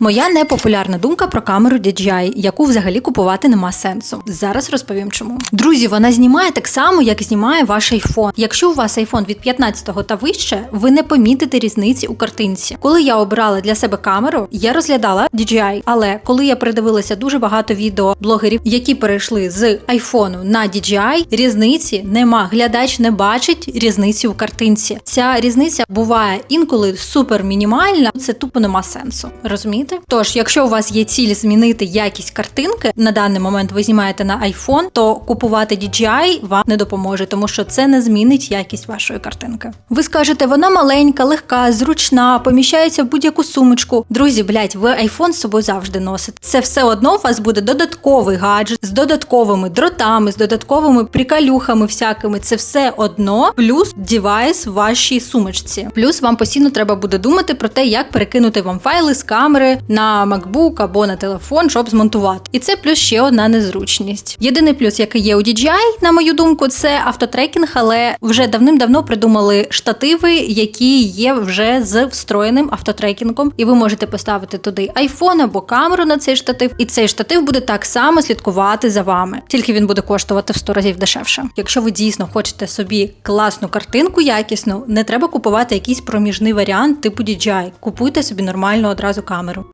Моя непопулярна думка про камеру DJI, яку взагалі купувати нема сенсу. Зараз розповім чому. Друзі, вона знімає так само, як знімає ваш iPhone. Якщо у вас iPhone від 15 та вище, ви не помітите різниці у картинці. Коли я обирала для себе камеру, я розглядала DJI, але коли я передивилася дуже багато відео блогерів, які перейшли з iPhone на DJI, різниці нема. Глядач не бачить різниці у картинці. Ця різниця буває інколи супер мінімальна. Це тупо нема сенсу. Розумієте? Тож, якщо у вас є ціль змінити якість картинки, на даний момент ви знімаєте на iPhone, то купувати DJI вам не допоможе, тому що це не змінить якість вашої картинки. Ви скажете, вона маленька, легка, зручна, поміщається в будь-яку сумочку. Друзі, блять, ви iPhone з собою завжди носите. Це все одно у вас буде додатковий гаджет з додатковими дротами, з додатковими приколюхами всякими. Це все одно плюс девайс в вашій сумочці. Плюс вам постійно треба буде думати про те, як перекинути вам файли з камери на MacBook або на телефон, щоб змонтувати. І це плюс ще одна незручність. Єдиний плюс, який є у DJI, на мою думку, це автотрекінг, але вже давним-давно придумали штативи, які є вже з встроєним автотрекінгом, і ви можете поставити туди iPhone або камеру на цей штатив, і цей штатив буде так само слідкувати за вами. Тільки він буде коштувати в 100 разів дешевше. Якщо ви дійсно хочете собі класну картинку якісну, не треба купувати якийсь проміжний варіант типу DJI. Купуйте собі нормальну одразу камеру.